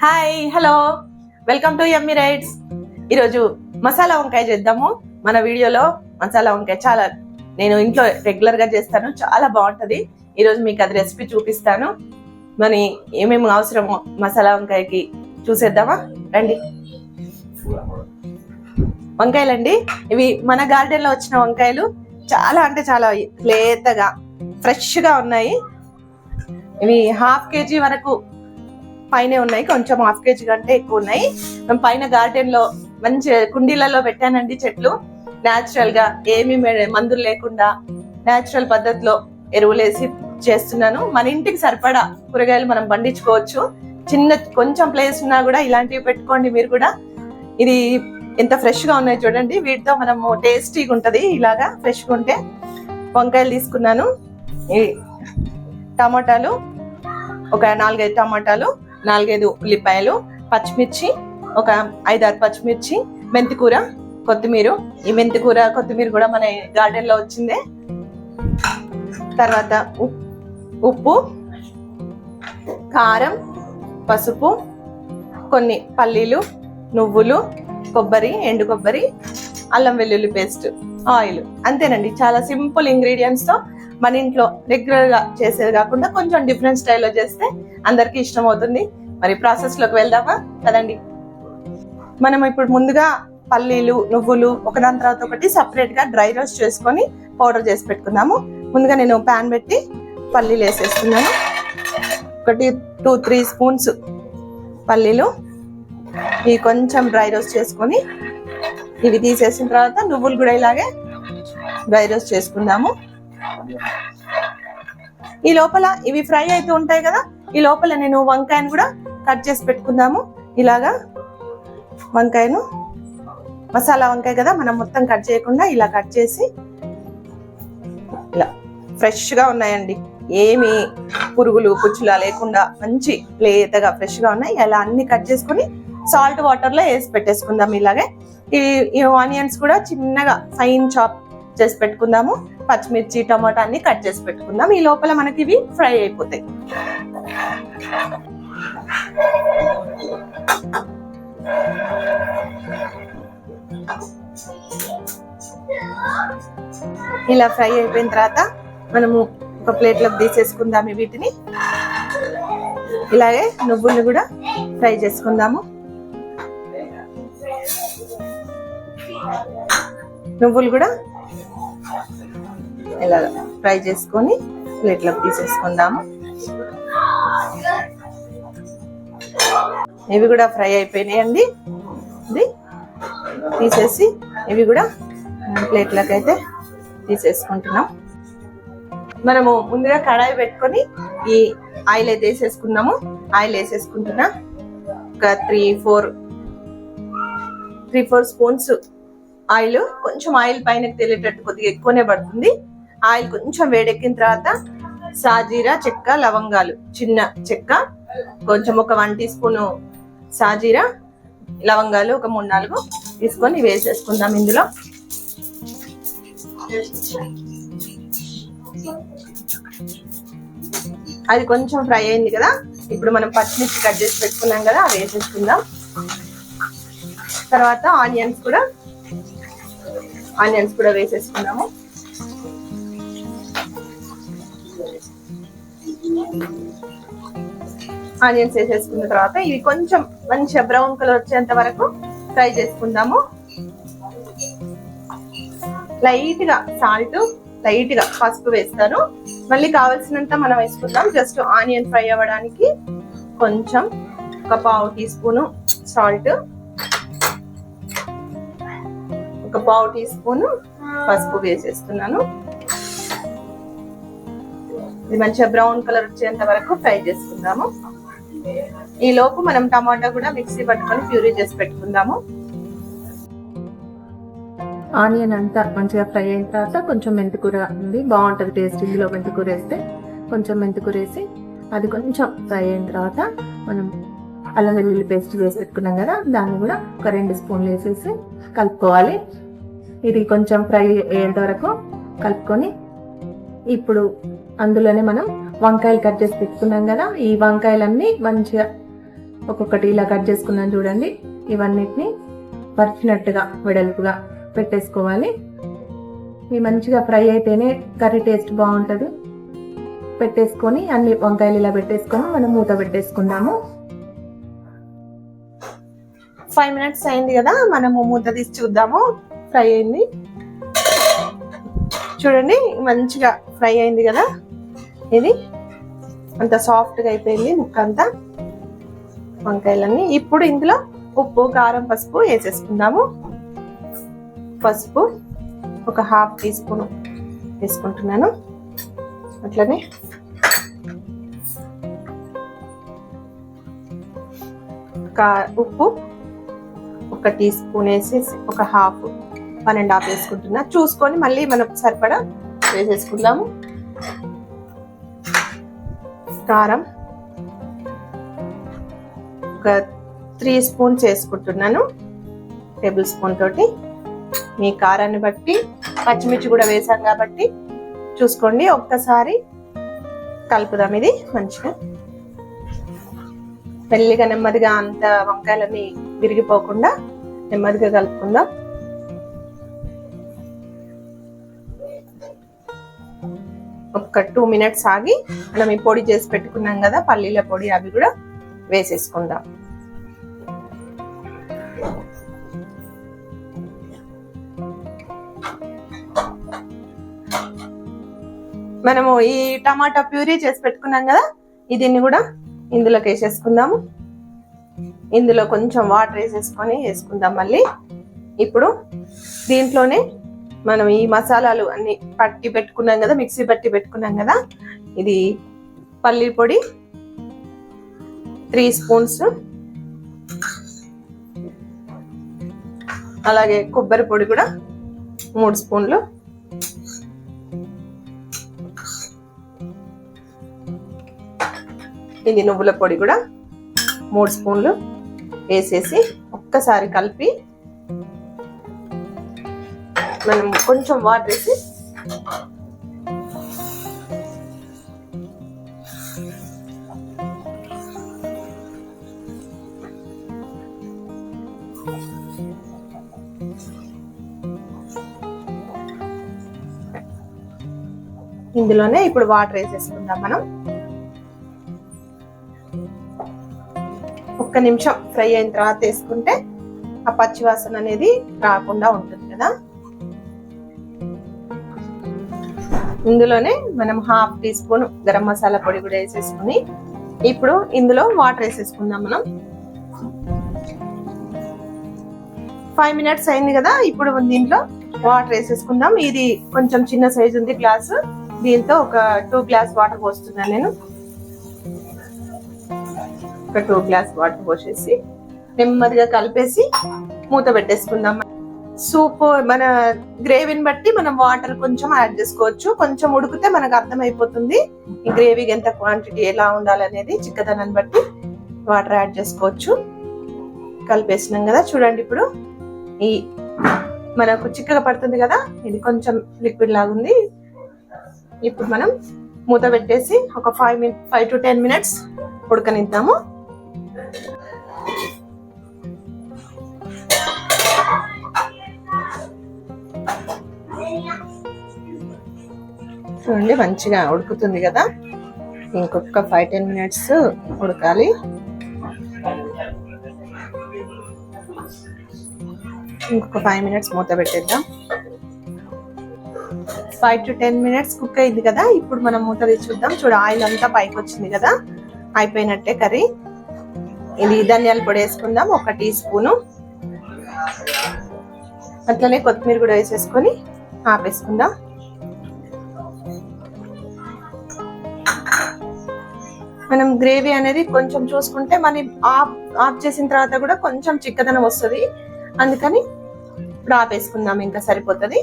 Hi hello welcome to yummy rights ఈరోజు మసాలా వంకాయ చేద్దాము. మన వీడియోలో మసాలా వంకాయ చాలా నేను ఇంట్లో రెగ్యులర్గా చేస్తాను. చాలా బాగుంటది. ఈరోజు మీకు అది రెసిపీ చూపిస్తాను. మరి ఏమేమి అవసరమో మసాలా వంకాయకి చూసేద్దామా? రండి. వంకాయలండి. ఇవి మన గార్డెన్లో వచ్చిన వంకాయలు. చాలా అంటే చాలా లేతగా ఫ్రెష్గా ఉన్నాయి. ఇవి హాఫ్ కేజీ వరకు పైన ఉన్నాయి కొంచెం హాఫ్ కేజీ కంటే ఎక్కువ ఉన్నాయి. పైన గార్డెన్లో మంచి కుండీలలో పెట్టానండి చెట్లు. నేచురల్గా ఏమి మందులు లేకుండా న్యాచురల్ పద్ధతిలో ఎరువులేసి చేస్తున్నాను. మన ఇంటికి సరిపడా కూరగాయలు మనం పండించుకోవచ్చు. చిన్న కొంచెం ప్లేస్ ఉన్నా కూడా ఇలాంటివి పెట్టుకోండి మీరు కూడా. ఇది ఎంత ఫ్రెష్గా ఉన్నాయి చూడండి. వీటితో మనము టేస్టీగా ఉంటది. ఇలాగా ఫ్రెష్గా ఉంటే వంకాయలు తీసుకున్నాను. ఈ టమాటాలు ఒక నాలుగైదు టమాటాలు. నాలుగైదు ఉల్లిపాయలు పచ్చిమిర్చి ఒక ఐదారు పచ్చిమిర్చి మెంతికూర కొత్తిమీర. ఈ మెంతికూర కొత్తిమీర కూడా మన గార్డెన్లో వచ్చిందే. తర్వాత ఉప్- ఉప్పు కారం పసుపు కొన్ని పల్లీలు నువ్వులు కొబ్బరి ఎండు కొబ్బరి అల్లం వెల్లుల్లి పేస్ట్ ఆయిల్. అంతేనండి. చాలా సింపుల్ ఇంగ్రీడియంట్స్తో మన ఇంట్లో రెగ్యులర్గా చేసేది కాకుండా కొంచెం డిఫరెంట్ స్టైల్లో చేస్తే అందరికి ఇష్టం అవుతుంది మరి ప్రాసెస్లోకి వెళ్దామా? కదండి మనం ఇప్పుడు ముందుగా పల్లీలు నువ్వులు ఒకదాని తర్వాత ఒకటి సపరేట్గా డ్రై రోస్ట్ చేసుకొని పౌడర్ చేసి పెట్టుకుందాము. ముందుగా నేను పాన్ పెట్టి పల్లీలు వేసేస్తున్నాను. ఒకటి టూ త్రీ స్పూన్స్ పల్లీలు. ఇవి కొంచెం డ్రై రోస్ట్ చేసుకొని ఇవి తీసేసిన తర్వాత నువ్వులు కూడా ఇలాగే డ్రై రోస్ట్ చేసుకుందాము. ఈ లోపల ఇవి ఫ్రై అయితే ఉంటాయి కదా ఈ లోపల నేను వంకాయను కూడా కట్ చేసి పెట్టుకుందాము. ఇలాగా వంకాయను. మసాలా వంకాయ కదా మనం మొత్తం కట్ చేయకుండా ఇలా కట్ చేసి ఇలా ఫ్రెష్గా ఉన్నాయండి. ఏమి పురుగులు పుచ్చులా లేకుండా మంచి లేతగా ఫ్రెష్గా ఉన్నాయి. అలా అన్ని కట్ చేసుకొని సాల్ట్ వాటర్లో వేసి పెట్టేసుకుందాం ఇలాగే. ఈ ఈ ఆనియన్స్ కూడా చిన్నగా ఫైన్ చాప్ చేసి పెట్టుకుందాము. పచ్చిమిర్చి టమాటా అన్ని కట్ చేసి పెట్టుకుందాం ఈ లోపల మనకి ఇవి ఫ్రై అయిపోతాయి. ఇలా ఫ్రై అయిపోయిన తర్వాత మనము ఒక ప్లేట్లోకి తీసేసుకుందాం వీటిని. ఇలాగే నువ్వులు కూడా ఫ్రై చేసుకుందాము. నువ్వులు కూడా ఇలా ఫ్రై చేసుకొని ప్లేట్లోకి తీసేసుకుందాము. ఇవి కూడా ఫ్రై అయిపోయినాయండి ఇది తీసేసి ఇవి కూడా ప్లేట్లోకి అయితే తీసేసుకుంటున్నాం. మనము ముందుగా కడాయి పెట్టుకొని ఈ ఆయిల్ అయితే వేసేసుకున్నాము ఆయిల్ వేసేసుకుంటున్నా. ఒక three four three four spoons oil. కొంచెం ఆయిల్ పైన తెలియటట్టు కొద్దిగా ఎక్కువనే పడుతుంది. ఆయిల్ కొంచెం వేడెక్కిన తర్వాత సాజీరా చెక్క లవంగాలు. చిన్న చెక్క. కొంచెం ఒక వన్ టీ స్పూన్ సాజీరా లవంగాలు ఒక మూడు నాలుగు తీసుకొని వేసేసుకుందాం ఇందులో. అది కొంచెం ఫ్రై అయింది కదా ఇప్పుడు మనం పచ్చిమిర్చి కట్ చేసి పెట్టుకున్నాం కదా అవి వేసేసుకుందాం. తర్వాత ఆనియన్స్ కూడా ఆనియన్స్ కూడా వేసేసుకున్నాము ఆనియన్స్ వేసేసుకున్న తర్వాత ఇవి కొంచెం మంచిగా బ్రౌన్ కలర్ వచ్చేంత వరకు ఫ్రై చేసుకుందాము. లైట్గా సాల్ట్ లైట్గా పసుపు వేస్తాను మళ్ళీ కావాల్సినంత మనం వేసుకుందాం. జస్ట్ ఆనియన్ ఫ్రై అవ్వడానికి కొంచెం ఒక పావు టీ స్పూన్ సాల్ట్ ఒక పావు టీ స్పూన్ పసుపు వేసేస్తున్నాను. ఇది మంచిగా బ్రౌన్ కలర్ వచ్చేంత వరకు ఫ్రై చేసుకుందాము. ఈ లోపు మనం టమాటా కూడా మిక్సీ పట్టుకొని ప్యూరీ చేసి పెట్టుకుందాము. ఆనియన్ అంతా మంచిగా ఫ్రై అయిన తర్వాత కొంచెం మెంతికూర ఉంది. బాగుంటుంది టేస్ట్ ఇందులో మెంతికూర వేస్తే. కొంచెం మెంతికూర వేసి అది కొంచెం ఫ్రై అయిన తర్వాత మనం అల్లం వెల్లుల్లి పేస్ట్ వేసి పెట్టుకున్నాం కదా దాన్ని కూడా ఒక రెండు స్పూన్లు వేసేసి కలుపుకోవాలి. ఇది కొంచెం ఫ్రై అయ్యేంత వరకు కలుపుకొని ఇప్పుడు అందులోనే మనం వంకాయలు కట్ చేసి పెట్టుకున్నాం కదా ఈ వంకాయలన్నీ మంచిగా ఒక్కొక్కటి ఇలా కట్ చేసుకున్నాం చూడండి. ఇవన్నిటిని పరిచినట్టుగా వెడల్పుగా పెట్టేసుకోవాలి. ఇవి మంచిగా ఫ్రై అయితేనే కర్రీ టేస్ట్ బాగుంటుంది. పెట్టేసుకొని అన్ని వంకాయలు ఇలా పెట్టేసుకొని మనం మూత పెట్టేసుకున్నాము. ఫైవ్ మినిట్స్ అయింది కదా మనము మూత తీసి చూద్దాము. ఫ్రై అయింది. చూడండి మంచిగా ఫ్రై అయింది కదా. ఇది అంత సాఫ్ట్గా అయిపోయింది ముక్క అంతా వంకాయలన్నీ ఇప్పుడు ఇందులో ఉప్పు కారం పసుపు వేసేసుకుందాము. పసుపు ఒక హాఫ్ టీ స్పూన్ వేసుకుంటున్నాను. అట్లనే కా ఉప్పు ఒక టీ స్పూన్ వేసేసి ఒక హాఫ్ వన్ అండ్ హాఫ్ వేసుకుంటున్నా. చూసుకొని మళ్ళీ మనం సరిపడా వేసేసుకుందాము. కారం ఒక త్రీ స్పూన్స్ వేసుకుంటున్నాను. టేబుల్ స్పూన్ తోటి మీ కారాన్ని బట్టి పచ్చిమిర్చి కూడా వేసాం కాబట్టి చూసుకోండి. ఒక్కసారి కలుపుదాం ఇది మంచిగా. మెల్లిగా నెమ్మదిగా అంత వంకాయలన్నీ విరిగిపోకుండా నెమ్మదిగా కలుపుకుందాం. ఒక టూ మినిట్స్ ఆగి మనం ఈ పొడి చేసి పెట్టుకున్నాం కదా పల్లీల పొడి అవి కూడా వేసేసుకుందాం. మనము ఈ టమాటా ప్యూరీ చేసి పెట్టుకున్నాం కదా దీన్ని కూడా ఇందులోకి వేసేసుకుందాము. ఇందులో కొంచెం వాటర్ వేసేసుకొని వేసుకుందాం మళ్ళీ. ఇప్పుడు దీంట్లోనే మనం ఈ మసాలాలు అన్ని పట్టి పెట్టుకున్నాం కదా మిక్సీ పట్టి పెట్టుకున్నాం కదా ఇది పల్లి పొడి త్రీ స్పూన్స్ అలాగే కొబ్బరి పొడి కూడా మూడు స్పూన్లు. ఇది నువ్వుల పొడి కూడా మూడు స్పూన్లు వేసేసి ఒక్కసారి కలిపి మనం కొంచెం వాటర్ వేసి ఇందులోనే ఇప్పుడు వాటర్ వేసేసుకుందాం మనం. ఒక్క నిమిషం ఫ్రై అయిన తర్వాత వేసుకుంటే ఆ పచ్చివాసన అనేది రాకుండా ఉంటుంది కదా. ఇందులోనే మనం half teaspoon garam masala పొడి కూడా వేసేసుకుని ఇప్పుడు ఇందులో వాటర్ వేసేసుకుందాం మనం. ఫైవ్ మినిట్స్ అయింది కదా ఇప్పుడు దీంట్లో వాటర్ వేసేసుకుందాం. ఇది కొంచెం చిన్న సైజు ఉంది గ్లాస్. దీంతో ఒక టూ గ్లాస్ వాటర్ పోస్తున్నాను నేను. ఒక టూ గ్లాస్ వాటర్ పోసేసి నెమ్మదిగా కలిపేసి మూత పెట్టేసుకుందాం. సూప్ మన గ్రేవీని బట్టి మనం వాటర్ కొంచెం యాడ్ చేసుకోవచ్చు. కొంచెం ఉడికితే మనకు అర్థమైపోతుంది. ఈ గ్రేవీకి ఎంత క్వాంటిటీ ఎలా ఉండాలనేది చిక్కదనాన్ని బట్టి వాటర్ యాడ్ చేసుకోవచ్చు. కలిపేసినాం కదా చూడండి ఇప్పుడు. ఈ మనకు చిక్కగా పడుతుంది కదా ఇది కొంచెం లిక్విడ్ లాగా ఉంది. ఇప్పుడు మనం మూత పెట్టేసి ఒక five minute five to ten minutes ఉడకనిద్దాము. చూడండి మంచిగా ఉడుకుతుంది కదా. ఇంకొక ఫైవ్ టెన్ మినిట్స్ ఉడకాలి. ఇంకొక ఫైవ్ మినిట్స్ మూత పెట్టేద్దాం. Five to ten minutes cook అయింది కదా. ఇప్పుడు మనం మూత తీసి చూద్దాం. చూడ ఆయిల్ అంతా పైకి వచ్చింది కదా. అయిపోయినట్టే కర్రీ. ఇది ధనియాల పొడి వేసుకుందాం ఒక టీ స్పూను. అట్లనే కొత్తిమీర కూడా వేసేసుకొని ఆపేసుకుందాం. మనం గ్రేవీ అనేది కొంచెం చూసుకుంటే మనం ఆఫ్ ఆఫ్ చేసిన తర్వాత కూడా కొంచెం చిక్కదనం వస్తుంది. అందుకని ఇప్పుడు ఆపేసుకుందాం ఇంకా సరిపోతుంది.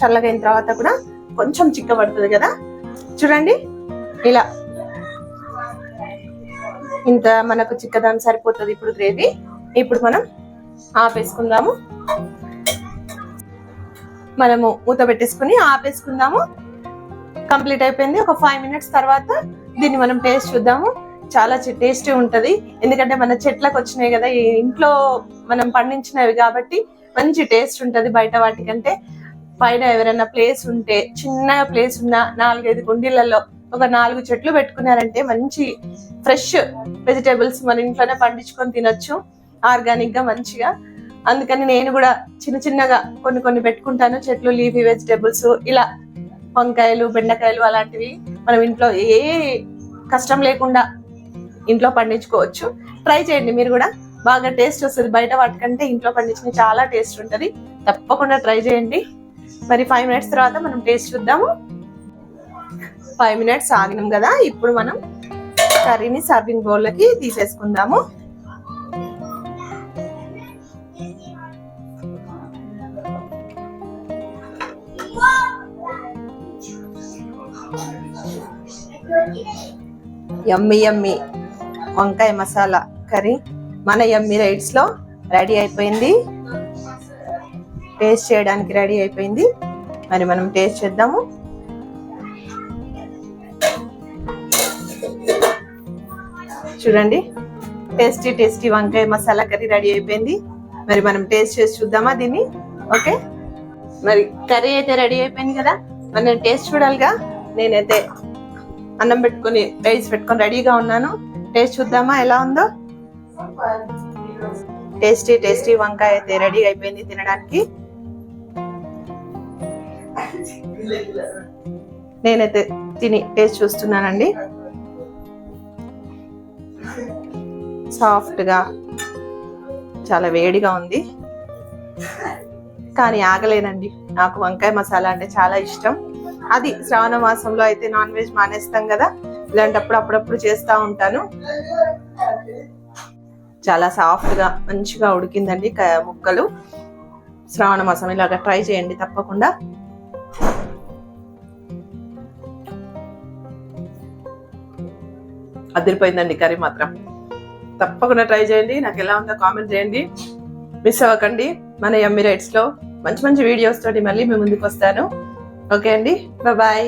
చల్లగైన తర్వాత కూడా కొంచెం చిక్కబడుతుంది కదా. చూడండి ఇలా. ఇంత మనకు చిక్కదనం సరిపోతుంది ఇప్పుడు గ్రేవీ. ఇప్పుడు మనం ఆపేసుకుందాము. మనము మూత పెట్టేసుకుని ఆపేసుకుందాము. కంప్లీట్ అయిపోయింది. ఒక ఫైవ్ మినిట్స్ తర్వాత దీన్ని మనం టేస్ట్ చూద్దాము. చాలా టేస్టీ ఉంటది. ఎందుకంటే మన చెట్లకు వచ్చినాయి కదా ఇంట్లో మనం పండించినవి కాబట్టి మంచి టేస్ట్ ఉంటది బయట వాటికంటే. పైన ఎవరైనా ప్లేస్ ఉంటే చిన్నగా ప్లేస్ ఉన్న నాలుగైదు కుండీలలో ఒక నాలుగు చెట్లు పెట్టుకున్నారంటే మంచి ఫ్రెష్ వెజిటేబుల్స్ మన ఇంట్లోనే పండించుకొని తినొచ్చు. ఆర్గానిక్గా మంచిగా. అందుకని నేను కూడా చిన్న చిన్నగా కొన్ని కొన్ని పెట్టుకుంటాను. చెట్లు లీఫీ వెజిటేబుల్స్ ఇలా వంకాయలు బెండకాయలు అలాంటివి. మనం ఇంట్లో ఏ కష్టం లేకుండా ఇంట్లో పండించుకోవచ్చు. ట్రై చేయండి మీరు కూడా. బాగా టేస్ట్ వస్తుంది. బయట వాటికంటే ఇంట్లో పండించిన చాలా టేస్ట్ ఉంటుంది. తప్పకుండా ట్రై చేయండి. మరి ఫైవ్ మినిట్స్ తర్వాత మనం టేస్ట్ చూద్దాము. ఫైవ్ మినిట్స్ ఆగినాం కదా. ఇప్పుడు మనం కర్రీని సర్వింగ్ బౌల్లోకి తీసేసుకుందాము. యమ్మి యమ్మి వంకాయ మసాలా కర్రీ. మన యమ్మి రైట్స్లో రెడీ అయిపోయింది. టేస్ట్ చేయడానికి రెడీ అయిపోయింది. మరి మనం టేస్ట్ చేద్దాము. చూడండి. టేస్టీ టేస్టీ వంకాయ మసాలా కర్రీ రెడీ అయిపోయింది. మరి మనం టేస్ట్ చేసి చూద్దామా దీన్ని? ఓకే? మరి కర్రీ అయితే రెడీ అయిపోయింది కదా? మరి నేను టేస్ట్ చూడాలిగా? నేనైతే అన్నం పెట్టుకొని రైస్ పెట్టుకొని రెడీగా ఉన్నాను. టేస్ట్ చూద్దామా? ఎలా ఉందో? టేస్టీ టేస్టీ వంకాయ అయితే రెడీ అయిపోయింది తినడానికి. నేనైతే తిని టేస్ట్ చూస్తున్నానండి. సాఫ్ట్గా చాలా వేడిగా ఉంది. కానీ ఆగలేనండి. నాకు వంకాయ మసాలా అంటే చాలా ఇష్టం. అది శ్రావణ మాసంలో అయితే నాన్ వెజ్ మానేస్తాం కదా. ఇలాంటప్పుడు అప్పుడప్పుడు చేస్తా ఉంటాను. చాలా సాఫ్ట్గా మంచిగా ఉడికిందండి ముక్కలు. శ్రావణ మాసం ఇలాగ ట్రై చేయండి తప్పకుండా. అదిరిపోయిందండి కర్రీ మాత్రం. తప్పకుండా ట్రై చేయండి. నాకు ఎలా ఉందో కామెంట్ చేయండి. మిస్ అవ్వకండి. మన ఎమ్మిరైట్స్లో మంచి మంచి వీడియోస్ తోటి మళ్ళీ మీ ముందుకు వస్తాను. ఓకే అండి. బాయ్